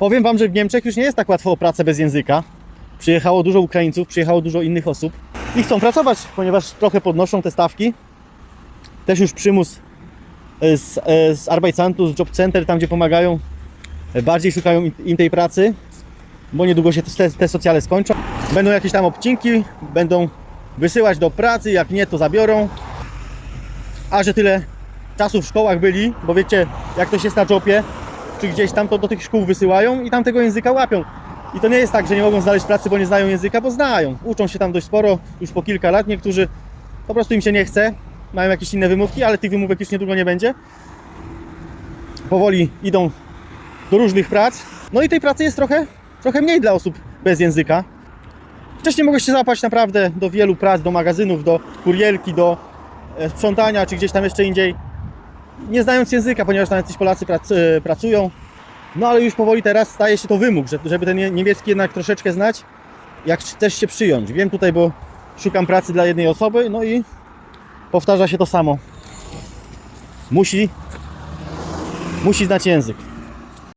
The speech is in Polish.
Powiem Wam, że w Niemczech już nie jest tak łatwo o pracę bez języka. Przyjechało dużo Ukraińców, przyjechało dużo innych osób i chcą pracować, ponieważ trochę podnoszą te stawki. Też już przymus e, z, e, z Arbeitsamtu, z Job Center, tam gdzie pomagają, e, bardziej szukają im- tej pracy, bo niedługo się te, te socjale skończą. Będą jakieś tam obcinki, będą wysyłać do pracy, jak nie to zabiorą. A że tyle czasu w szkołach byli, bo wiecie jak to się jest na jobie, czy gdzieś tam to do tych szkół wysyłają i tam tego języka łapią. I to nie jest tak, że nie mogą znaleźć pracy, bo nie znają języka, bo znają. Uczą się tam dość sporo, już po kilka lat. Niektórzy po prostu im się nie chce, mają jakieś inne wymówki, ale tych wymówek już niedługo nie będzie. Powoli idą do różnych prac. No i tej pracy jest trochę, trochę mniej dla osób bez języka. Wcześniej mogłeś się załapać naprawdę do wielu prac, do magazynów, do kurierki, do e, sprzątania, czy gdzieś tam jeszcze indziej, nie znając języka, ponieważ tam jacyś Polacy prac, e, pracują. No ale już powoli teraz staje się to wymóg, że- żeby ten nie- niemiecki jednak troszeczkę znać, jak chcesz się przyjąć. Wiem tutaj, bo szukam pracy dla jednej osoby, no i powtarza się to samo. Musi, musi znać język.